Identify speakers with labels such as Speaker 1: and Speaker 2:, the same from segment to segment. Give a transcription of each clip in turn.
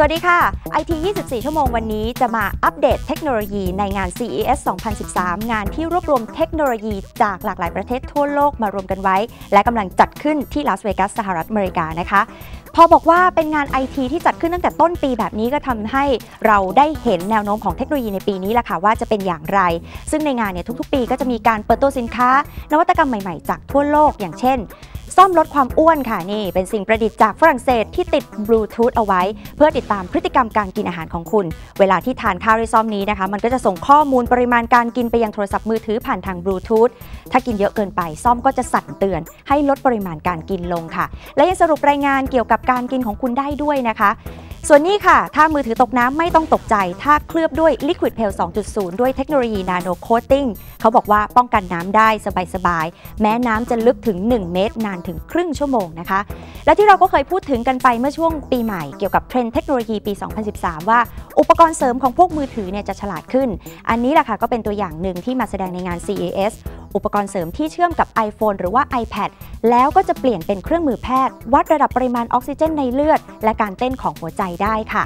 Speaker 1: สวัสดีค่ะ IT 24 ชั่วโมงวันนี้จะมาอัปเดตเทคโนโลยีในงาน CES 2013 งานที่รวบรวมเทคโนโลยีจากหลากหลายประเทศทั่วโลกมารวมกันไว้ และกำลังจัดขึ้นที่ลาสเวกัสสหรัฐอเมริกานะคะ พอบอกว่าเป็นงาน IT ที่จัดขึ้นตั้งแต่ต้นปีแบบนี้ก็ทำให้เราได้เห็นแนวโน้มของเทคโนโลยีในปีนี้แหละค่ะว่าจะเป็นอย่างไร ซึ่งในงานเนี่ยทุกๆ ปีก็จะมีการเปิดตัวสินค้า นวัตกรรมใหม่ๆ จากทั่วโลกอย่างเช่น ซ่อมลดความอ้วนค่ะนี่ เป็นสิ่งประดิษฐ์จากฝรั่งเศสที่ติดบลูทูธเอาไว้ เพื่อติดตามพฤติกรรมการกินอาหารของคุณ เวลาที่ทานข้าวด้วยซ่อมนี้นะคะ มันก็จะส่งข้อมูลปริมาณการกินไปยังโทรศัพท์มือถือผ่านทางบลูทูธถ้ากินเยอะเกินไปซ่อมก็จะสั่นเตือน ให้ลดปริมาณการกินลงค่ะ และยังสรุปรายงานเกี่ยวกับการกินของคุณได้ด้วยนะคะ ส่วนนี้ค่ะ ถ้ามือถือตกน้ำไม่ต้องตกใจ ถ้าเคลือบด้วย Liquid p e l 2.0 ด้วยเทคโนโลยี Nano Coating เขาบอกว่าป้องกันน้ำได้สบายๆ แม้น้ำจะลึกถึง 1 เมตร นานถึงครึ่งชั่วโมงนะคะ และที่เราก็เคยพูดถึงกันไปเมื่อช่วงปีใหม่เกี่ยวกับเทรนด์เทคโนโลยีปี 2013 ว่า อุปกรณ์เสริมของพวกมือถือเนี่ยจะฉลาดขึ้น อันนี้แหละค่ะก็เป็นตัวอย่างหนึ่งที่มาแสดงในงาน CES อุปกรณ์เสริมที่เชื่อมกับ iPhone หรือว่า iPad แล้วก็จะเปลี่ยนเป็นเครื่องมือแพทย์ วัดระดับปริมาณออกซิเจนในเลือด และการเต้นของหัวใจได้ค่ะ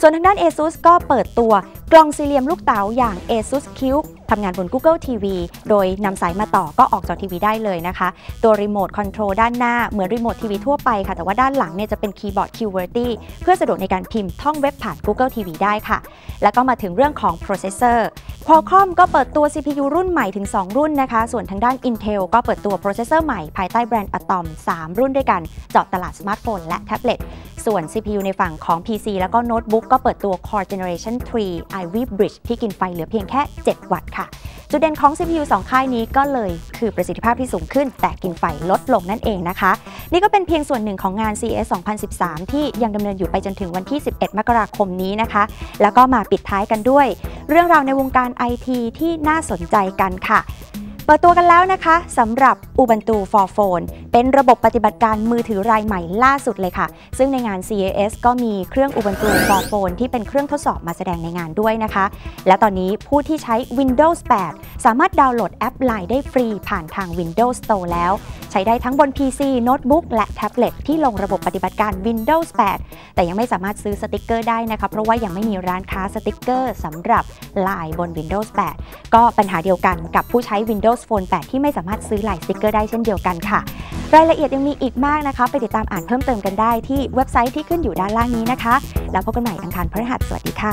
Speaker 1: ส่วนทางด้าน ASUS ก็เปิดตัวกล่องสี่เหลี่ยมลูกเต๋าอย่าง ASUS Cube ทำงานบน Google TV โดยนำสายมาต่อก็ออกจอทีวีได้เลยนะคะ ตัวรีโมทคอนโทรลด้านหน้าเหมือนรีโมททีวีทั่วไปค่ะ แต่ว่าด้านหลังเนี่ยจะเป็นคีย์บอร์ด QWERTY เพื่อสะดวกในการพิมพ์ท่องเว็บผ่าน Google TV ได้ค่ะ แล้วก็มาถึงเรื่องของโปรเซสเซอร์ Qualcomm ก็เปิดตัว CPU รุ่นใหม่ถึง 2 รุ่นนะคะ ส่วนทางด้าน Intel ก็เปิดตัวโปรเซสเซอร์ใหม่ภายใต้แบรนด์ Atom 3 รุ่นด้วยกันเจาะตลาดสมาร์ทโฟนและแท็บเล็ต ส่วน CPU ในฝั่งของ PC แล้วก็โน้ตบุ๊กก็เปิดตัว Core Generation 3 Ivy Bridge ที่กินไฟเหลือเพียงแค่ 7 วัตต์ค่ะ จุดเด่นของ CPU 2 ค่ายนี้ก็เลยคือประสิทธิภาพที่สูงขึ้น แต่กินไฟลดลงนั่นเองนะคะ นี่ก็เป็นเพียงส่วนหนึ่งของงาน CES 2013 ที่ยังดำเนินอยู่ไปจนถึงวันที่ 11 มกราคมนี้นะคะ แล้วก็มาปิดท้ายกันด้วย เรื่องราวในวงการ IT ที่น่าสนใจกันค่ะ เปิดตัวกันแล้วนะคะสำหรับ Ubuntu for Phone เป็นระบบปฏิบัติการมือถือรายใหม่ล่าสุดเลยค่ะ ซึ่งในงาน CES ก็มีเครื่อง Ubuntu for Phone ที่เป็นเครื่องทดสอบมาแสดงในงานด้วยนะคะ และตอนนี้ผู้ที่ใช้ Windows 8 สามารถดาวน์โหลดแอป Line ได้ฟรีผ่านทาง Windows Store แล้ว ใช้ได้ทั้งบน PC โน้ตบุ๊กและแท็บเล็ตที่ลงระบบปฏิบัติการ Windows 8 แต่ยังไม่สามารถซื้อสติกเกอร์ได้นะคะ เพราะว่ายังไม่มีร้านค้าสติกเกอร์สำหรับ Line บน Windows 8 ก็ปัญหาเดียวกันกับผู้ใช้ Windows Phone 8 ที่ไม่สามารถซื้อหลายสติกเกอร์ได้เช่นเดียวกันค่ะ รายละเอียดยังมีอีกมากนะคะ ไปติดตามอ่านเพิ่มเติมกันได้ที่เว็บไซต์ที่ขึ้นอยู่ด้านล่างนี้นะคะ แล้วพบกันใหม่อังคารพฤหัสสวัสดีค่ะ